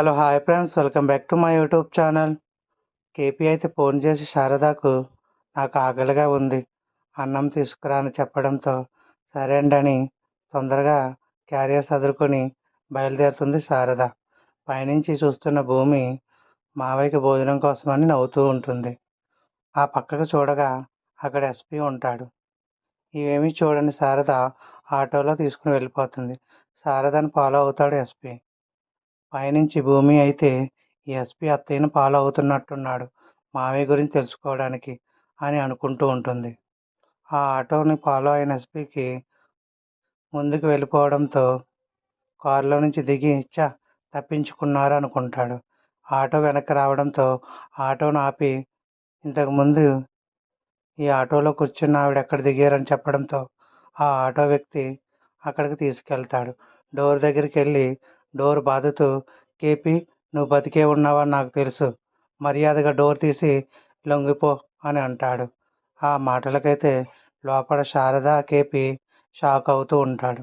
Hello hi friends. Welcome back to my YouTube channel. KP అయితే phone చేసి శారదాకు నాకు ఆకలిగా ఉంది. అన్నం తీసుకురా అని చెప్పడంతో సరే అండి అని తొందరగా క్యారియర్ సదురుకొని బయలుదేరుతుంది శారద. పైనుంచి చూస్తున్న భూమి మావయ్యకి భోజనం కోసమని నవ్వుతూ ఉంటుంది. ఆ పక్కకు చూడగా అక్కడ ఎస్పీ ఉంటాడు. ఇవేమీ చూడని శారద ఆటోలో తీసుకుని వెళ్ళిపోతుంది. శారదను ఫాలో అవుతాడు ఎస్పీ. పైనుంచి భూమి అయితే ఈ ఎస్పి అత్తయ్యను ఫాలో అవుతున్నట్టున్నాడు మావయ్య గురించి తెలుసుకోవడానికి అని అనుకుంటూ ఉంటుంది. ఆ ఆటోని ఫాలో అయిన ఎస్పీకి ముందుకు వెళ్ళిపోవడంతో కారులో నుంచి దిగి ఇచ్చా తప్పించుకున్నారు అనుకుంటాడు. ఆటో వెనక్కి రావడంతో ఆటోను ఆపి ఇంతకుముందు ఈ ఆటోలో కూర్చున్న ఆవిడ ఎక్కడ దిగారని చెప్పడంతో ఆ ఆటో వ్యక్తి అక్కడికి తీసుకెళ్తాడు. డోర్ దగ్గరికి వెళ్ళి డోర్ బాదుతూ కేపీ నువ్వు బతికే ఉన్నావని నాకు తెలుసు. మర్యాదగా డోర్ తీసి లొంగిపో అని అంటాడు. ఆ మాటలకైతే లోపల శారద కేపీ షాక్ అవుతూ ఉంటాడు.